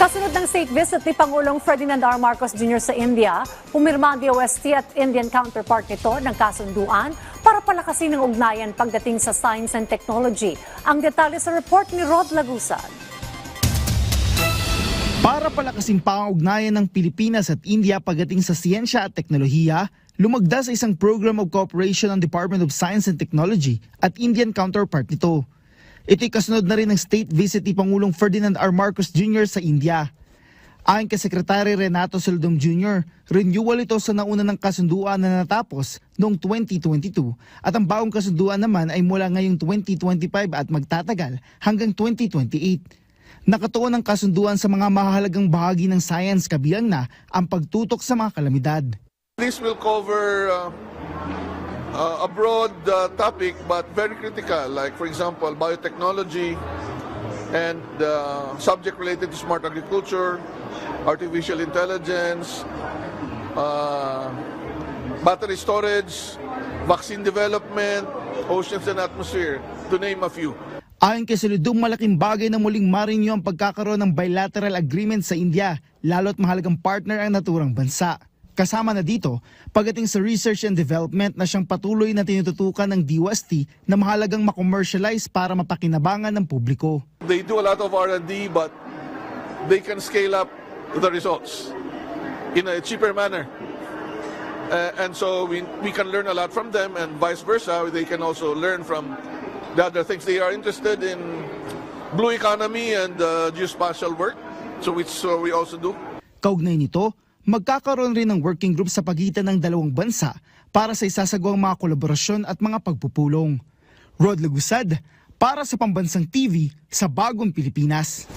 Kasunod ng state visit ni Pangulong Ferdinand R. Marcos Jr. sa India, pumirma ang DOST at Indian counterpart nito ng kasunduan para palakasin ang ugnayan pagdating sa science and technology. Ang detalye sa report ni Rod Lagusad. Para palakasin pa ang ugnayan ng Pilipinas at India pagdating sa siyensya at teknolohiya, lumagda sa isang program of cooperation ng Department of Science and Technology at Indian counterpart nito. Ito'y kasunod na rin ng state visit ni Pangulong Ferdinand R. Marcos Jr. sa India. Ayon kay Sekretary Renato Soldom Jr., renewal ito sa nauna ng kasunduan na natapos noong 2022 at ang bagong kasunduan naman ay mula ngayong 2025 at magtatagal hanggang 2028. Nakatuon ang kasunduan sa mga mahalagang bahagi ng science kabilang na ang pagtutok sa mga kalamidad. This will cover uh, uh, a broad uh, topic but very critical, like, for example, biotechnology and uh, subject related to smart agriculture, artificial intelligence, uh, battery storage, vaccine development, oceans and atmosphere, to name a few. Ayon kay Saludong, malaking bagay na muling marinyo ang pagkakaroon ng bilateral agreement sa India, lalo't mahalagang partner ang naturang bansa. Kasama na dito, pagdating sa research and development na siyang patuloy na tinututukan ng DOST na mahalagang makommercialize para mapakinabangan ng publiko. They do a lot of R&D, but they can scale up the results in a cheaper manner. Uh, and so we, we can learn a lot from them and vice versa. They can also learn from the other things. They are interested in blue economy and uh, geospatial work, so which so we also do. Kaugnay nito, magkakaroon rin ng working group sa pagitan ng dalawang bansa para sa isasagawang mga kolaborasyon at mga pagpupulong. Rod Lagusad, para sa Pambansang TV sa Bagong Pilipinas.